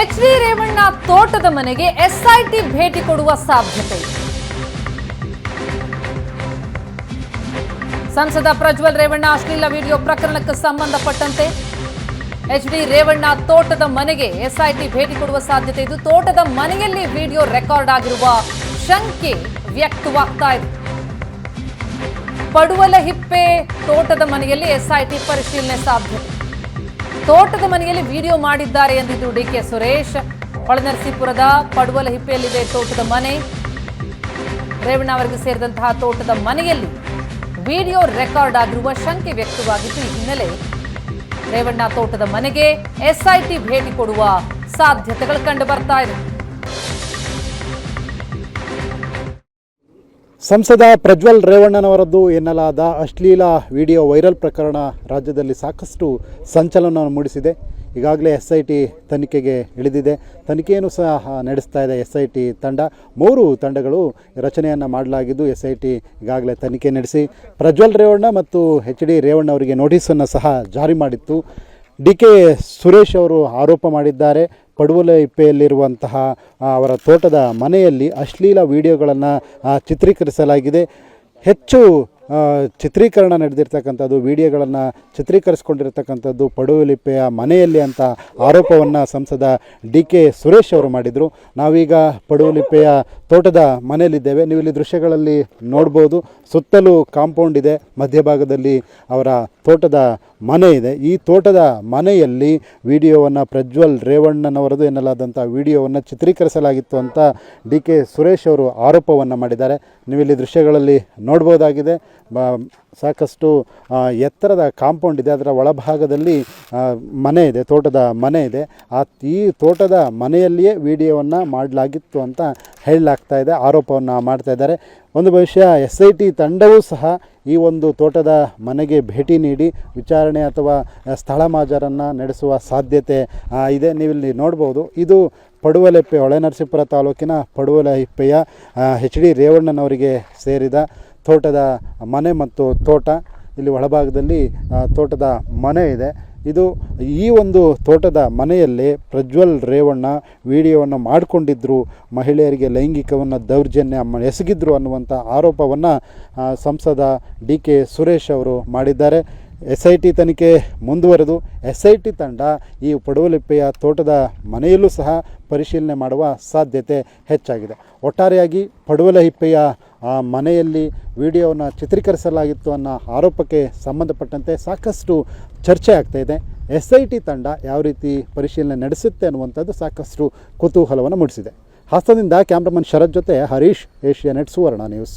H D Revanna ತೋಟದ ಮನೆಗೆ SIT ಭೇಟಿ ಕೊಡುವ ಸಾಧ್ಯತೆ ಸಂಸದ ಪ್ರಜ್ವಲ್ ರೇವಣ್ಣ ಅಶ್ಲೀಲ ವಿಡಿಯೋ ಪ್ರಕರಣಕ್ಕೆ ಸಂಬಂಧಪಟ್ಟಂತೆ ಎಚ್ ಡಿ ರೇವಣ್ಣ ತೋಟದ ಮನೆಗೆ ಎಸ್ಐಟಿ ಭೇಟಿ ಕೊಡುವ ಸಾಧ್ಯತೆ ಇದು. ತೋಟದ ಮನೆಯಲ್ಲಿ ವಿಡಿಯೋ ರೆಕಾರ್ಡ್ ಆಗಿರುವ ಶಂಕೆ ವ್ಯಕ್ತವಾಗ್ತಾ ಇದೆ. ಪಡುವಲಹಿಪ್ಪೆ ತೋಟದ ಮನೆಯಲ್ಲಿ ಎಸ್ಐಟಿ ಪರಿಶೀಲನೆ ಸಾಧ್ಯತೆ. ತೋಟದ ಮನೆಯಲ್ಲಿ ವಿಡಿಯೋ ಮಾಡಿದ್ದಾರೆ ಎಂದಿದ್ದು ಡಿ ಕೆ ಸುರೇಶ್. ಹೊಳನರಸೀಪುರದ ಪಡುವಲ ಹಿಪ್ಪೆಯಲ್ಲಿದೆ ತೋಟದ ಮನೆ. ರೇವಣ್ಣ ಅವರಿಗೆ ಸೇರಿದಂತಹ ತೋಟದ ಮನೆಯಲ್ಲಿ ವಿಡಿಯೋ ರೆಕಾರ್ಡ್ ಆಗಿರುವ ಶಂಕೆ ವ್ಯಕ್ತವಾಗಿದ್ದು ಈ ಹಿನ್ನೆಲೆ ರೇವಣ್ಣ ತೋಟದ ಮನೆಗೆ ಎಸ್ಐಟಿ ಭೇಟಿ ಕೊಡುವ ಸಾಧ್ಯತೆಗಳು ಕಂಡು ಬರ್ತಾ ಇದೆ. ಸಂಸದ ಪ್ರಜ್ವಲ್ ರೇವಣ್ಣನವರದ್ದು ಎನ್ನಲಾದ ಅಶ್ಲೀಲ ವಿಡಿಯೋ ವೈರಲ್ ಪ್ರಕರಣ ರಾಜ್ಯದಲ್ಲಿ ಸಾಕಷ್ಟು ಸಂಚಲನ ಮೂಡಿಸಿದೆ. ಈಗಾಗಲೇ ಎಸ್ ಐ ಟಿ ತನಿಖೆಗೆ ಇಳಿದಿದೆ. ತನಿಖೆಯನ್ನು ಸಹ ನಡೆಸ್ತಾ ಇದೆ ಎಸ್ ಐ ಟಿ ತಂಡ. ಮೂರು ತಂಡಗಳು ರಚನೆಯನ್ನು ಮಾಡಲಾಗಿದ್ದು ಎಸ್ ಐ ಟಿ ಈಗಾಗಲೇ ತನಿಖೆ ನಡೆಸಿ. ಪ್ರಜ್ವಲ್ ರೇವಣ್ಣ ಮತ್ತು ಎಚ್ ಡಿ ರೇವಣ್ಣ ಅವರಿಗೆ ನೋಟಿಸನ್ನು ಸಹ ಜಾರಿ ಮಾಡಿತ್ತು. ಡಿ ಕೆ ಸುರೇಶ್ ಅವರು ಆರೋಪ ಮಾಡಿದ್ದಾರೆ. ಪಡುವಲ ಇಪ್ಪೆಯಲ್ಲಿರುವಂತಹ ಅವರ ತೋಟದ ಮನೆಯಲ್ಲಿ ಅಶ್ಲೀಲ ವಿಡಿಯೋಗಳನ್ನು ಚಿತ್ರೀಕರಿಸಲಾಗಿದೆ. ಹೆಚ್ಚು ಚಿತ್ರೀಕರಣ ನಡೆದಿರ್ತಕ್ಕಂಥದ್ದು, ವಿಡಿಯೋಗಳನ್ನು ಚಿತ್ರೀಕರಿಸ್ಕೊಂಡಿರ್ತಕ್ಕಂಥದ್ದು ಪಡುವಲಿಪ್ಪೆಯ ಮನೆಯಲ್ಲಿ ಅಂತ ಆರೋಪವನ್ನು ಸಂಸದ ಡಿ ಕೆ ಸುರೇಶ್ ಅವರು ಮಾಡಿದರು. ನಾವೀಗ ಪಡುವಲಿಪ್ಪೆಯ ತೋಟದ ಮನೆಯಲ್ಲಿದ್ದೇವೆ. ನೀವು ಇಲ್ಲಿ ದೃಶ್ಯಗಳಲ್ಲಿ ನೋಡ್ಬೋದು. ಸುತ್ತಲೂ ಕಾಂಪೌಂಡ್ ಇದೆ. ಮಧ್ಯಭಾಗದಲ್ಲಿ ಅವರ ತೋಟದ ಮನೆ ಇದೆ. ಈ ತೋಟದ ಮನೆಯಲ್ಲಿ ವಿಡಿಯೋವನ್ನು ಪ್ರಜ್ವಲ್ ರೇವಣ್ಣನವರದು ಎನ್ನಲಾದಂಥ ವಿಡಿಯೋವನ್ನು ಚಿತ್ರೀಕರಿಸಲಾಗಿತ್ತು ಅಂತ ಡಿ ಕೆ ಸುರೇಶ್ ಅವರು ಆರೋಪವನ್ನು ಮಾಡಿದ್ದಾರೆ. ನೀವು ಇಲ್ಲಿ ದೃಶ್ಯಗಳಲ್ಲಿ ನೋಡ್ಬೋದಾಗಿದೆ. ಸಾಕಷ್ಟು ಎತ್ತರದ ಕಾಂಪೌಂಡ್ ಇದೆ. ಅದರ ಒಳಭಾಗದಲ್ಲಿ ಮನೆ ಇದೆ, ತೋಟದ ಮನೆ ಇದೆ. ಆ ಈ ತೋಟದ ಮನೆಯಲ್ಲಿಯೇ ವಿಡಿಯೋವನ್ನು ಮಾಡಲಾಗಿತ್ತು ಅಂತ ಹೇಳಲಾಗ್ತಾ ಇದೆ. ಆರೋಪವನ್ನು ಮಾಡ್ತಾ ಇದ್ದಾರೆ. ಒಂದು ಭವಿಷ್ಯ ಎಸ್ ಐ ಟಿ ತಂಡವೂ ಸಹ ಈ ಒಂದು ತೋಟದ ಮನೆಗೆ ಭೇಟಿ ನೀಡಿ, ವಿಚಾರಣೆ ಅಥವಾ ಸ್ಥಳ ಮಾಜರನ್ನು ನಡೆಸುವ ಸಾಧ್ಯತೆ ಇದೆ. ನೀವಿಲ್ಲಿ ನೋಡ್ಬೋದು. ಇದು ಪಡುವಲೆಪ್ಪೆ, ಹೊಳೆನರಸೀಪುರ ತಾಲೂಕಿನ ಪಡುವಲೆಪ್ಪೆಯ ಎಚ್ ಡಿ ರೇವಣ್ಣನವರಿಗೆ ಸೇರಿದ ತೋಟದ ಮನೆ ಮತ್ತು ತೋಟ, ಇಲ್ಲಿ ಒಳಭಾಗದಲ್ಲಿ ತೋಟದ ಮನೆ ಇದೆ. ಇದು ಈ ಒಂದು ತೋಟದ ಮನೆಯಲ್ಲಿ ಪ್ರಜ್ವಲ್ ರೇವಣ್ಣ ವಿಡಿಯೋವನ್ನು ಮಾಡಿಕೊಂಡಿದ್ದರು ಮಹಿಳೆಯರಿಗೆ ಲೈಂಗಿಕವನ್ನು ದೌರ್ಜನ್ಯ ಎಸಗಿದ್ರು ಅನ್ನುವಂಥ ಆರೋಪವನ್ನು ಸಂಸದ ಡಿ ಕೆ ಸುರೇಶ್ ಅವರು ಮಾಡಿದ್ದಾರೆ. ಎಸ್ ಐ ಟಿ ತನಿಖೆ ಮುಂದುವರೆದು. ಎಸ್ ಐ ಟಿ ತಂಡ ಈ ಪಡುವಲಿಪ್ಪೆಯ ತೋಟದ ಮನೆಯಲ್ಲೂ ಸಹ ಪರಿಶೀಲನೆ ಮಾಡುವ ಸಾಧ್ಯತೆ ಹೆಚ್ಚಾಗಿದೆ. ಒಟ್ಟಾರೆಯಾಗಿ ಪಡುವಲಹಿಪ್ಪೆಯ ಆ ಮನೆಯಲ್ಲಿ ವಿಡಿಯೋವನ್ನು ಚಿತ್ರೀಕರಿಸಲಾಗಿತ್ತು ಅನ್ನೋ ಆರೋಪಕ್ಕೆ ಸಂಬಂಧಪಟ್ಟಂತೆ ಸಾಕಷ್ಟು ಚರ್ಚೆ ಆಗ್ತಾ ಇದೆ. ಎಸ್ ಐ ಟಿ ತಂಡ ಯಾವ ರೀತಿ ಪರಿಶೀಲನೆ ನಡೆಸುತ್ತೆ ಅನ್ನುವಂಥದ್ದು ಸಾಕಷ್ಟು ಕುತೂಹಲವನ್ನು ಮೂಡಿಸಿದೆ. ಹಾಸನದಿಂದ ಕ್ಯಾಮ್ರಾಮನ್ ಶರತ್ ಜೊತೆ Harish, Asianet Suvarna news.